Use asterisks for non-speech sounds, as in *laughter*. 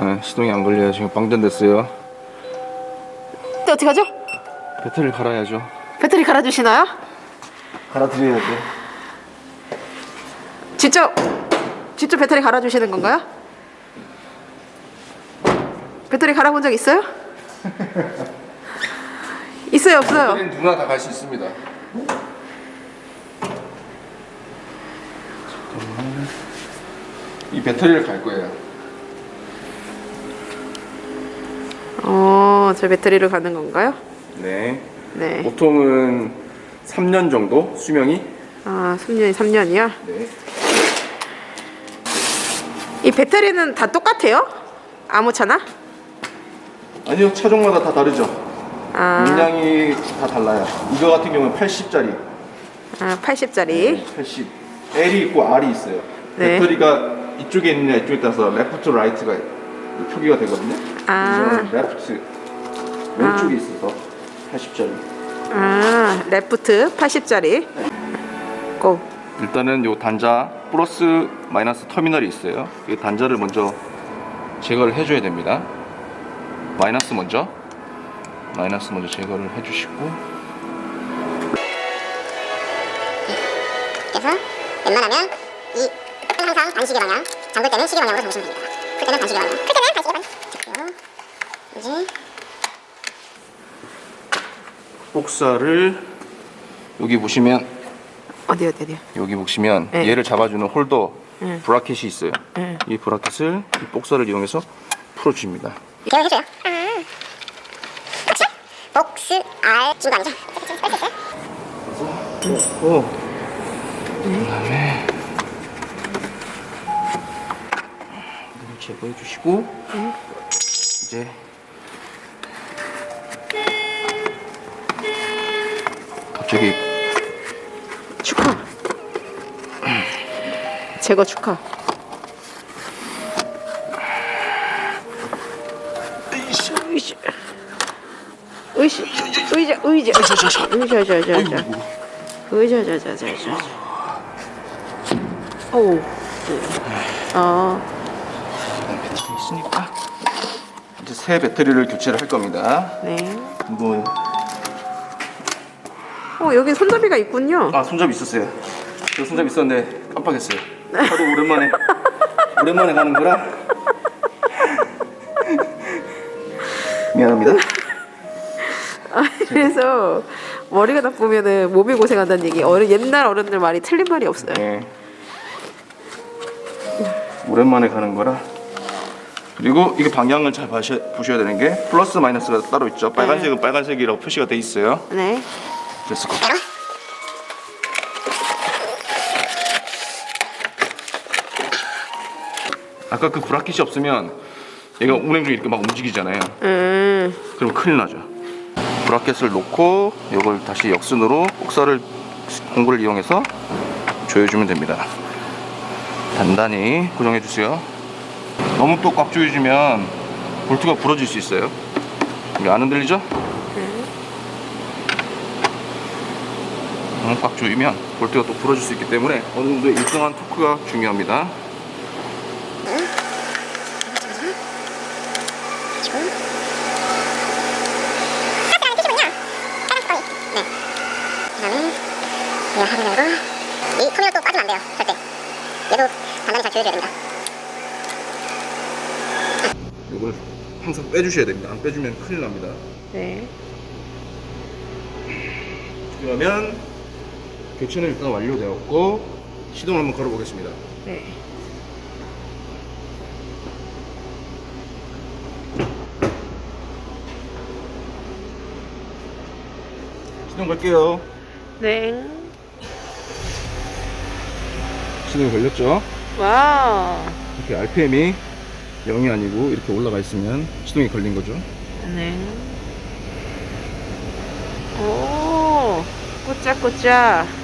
네, 시동이 안 걸려요. 지금 방전 됐어요. 근데 어떡하죠? 배터리를 갈아야죠. 배터리 갈아주시나요? 갈아드려야 돼. 직접 직접 배터리 갈아주시는 건가요? 배터리 갈아본 적 있어요? *laughs* 있어요 없어요? 배터리는 누구나 다 갈 수 있습니다. 잠깐만. 이 배터리를 갈 거예요. 어, 저 배터리를 가는 건가요? 네. 네. 보통은 3년 정도 수명이. 아, 3년이 3년이요? 네. 이 배터리는 다 똑같아요? 아무 차나? 아니요 차종마다 다 다르죠. 아, 용량이 다 달라요. 이거 같은 경우는 80짜리. 아 80짜리. 80. L이 있고 R이 있어요. 네. 배터리가 이쪽에 있느냐 이쪽에 따라서 레프트 라이트가 표기가 되거든요. 아. 이거는 레프트 왼쪽에 있어서 80짜리. 아, 레프트 80짜리. 고. 일단은 요 단자 플러스 마이너스 터미널이 있어요. 이 단자를 먼저 제거를 해줘야 됩니다. 마이너스 먼저 마이너스 먼저 제거를 해주시고 그래서 웬만하면 이 항상 반시계 방향 잠글 때는 시계 방향으로 잡으시면 됩니다 풀 때는 반시계 방향 풀 때는 반시계 방향 됐고요 이제 복사를 여기 보시면 어디 어디 어디. 여기 보시면 네. 얘를 잡아주는 홀더 네. 브라켓이 있어요. 네. 이 브라켓을 이 복사를 이용해서 풀어줍니다. 제어해줘요 역시 복스 R 아니죠? 오. 그다음에 이걸 제거해 주시고 이제 갑자기 축하. 제거 축하. 으이씨. 으이씨. 으이씨. 의자, 의자. 의자, 의자, 의자, 의자. 의자, 의자, 의자, 의자, 의자. 오. 어, 배터리 있으니까 이제 새 배터리를 교체를 할 겁니다. 네. 이거 어, 여기 손잡이가 있군요. 아 손잡이 있었어요. 저 손잡이 있었는데 깜빡했어요. 하도 오랜만에 *laughs* 오랜만에 가는 거라 미안합니다. 아, 그래서 머리가 나쁘면은 몸이 고생한다는 얘기. 어른 옛날 어른들 말이 틀린 말이 없어요. 네. 오랜만에 가는 거라. 그리고 이게 방향을 잘 봐셔, 보셔야 되는 게 플러스 마이너스가 따로 있죠. 빨간색은 빨간색이라고 표시가 돼 있어요. 네. 됐을 것 바로 아까 그 브라켓이 없으면 얘가 운행 중에 이렇게 막 움직이잖아요. 음, 그럼 큰일 나죠. 브라켓을 놓고 이걸 다시 역순으로 복사를 공구를 이용해서 조여주면 됩니다. 단단히 고정해 주세요. 너무 또 꽉 조여주면 볼트가 부러질 수 있어요. 안 흔들리죠? 너무 꽉 조이면 볼트가 또 부러질 수 있기 때문에 어느 정도 일정한 토크가 중요합니다. 네 그다음에 이거 하고 나고 이 터미널 또 빠지면 안 돼요 절대 얘도 단단히 잘 조여줘야 됩니다 이걸 항상 빼주셔야 됩니다. 안 빼주면 큰일 납니다. 네. 그러면 교체는 일단 완료되었고 시동을 한번 걸어보겠습니다. 네. 시동 걸게요. 네. 시동이 걸렸죠? 와. 이렇게 RPM이 0이 아니고 이렇게 올라가 있으면 시동이 걸린 거죠. 네. 오, 꾸짝꾸짝.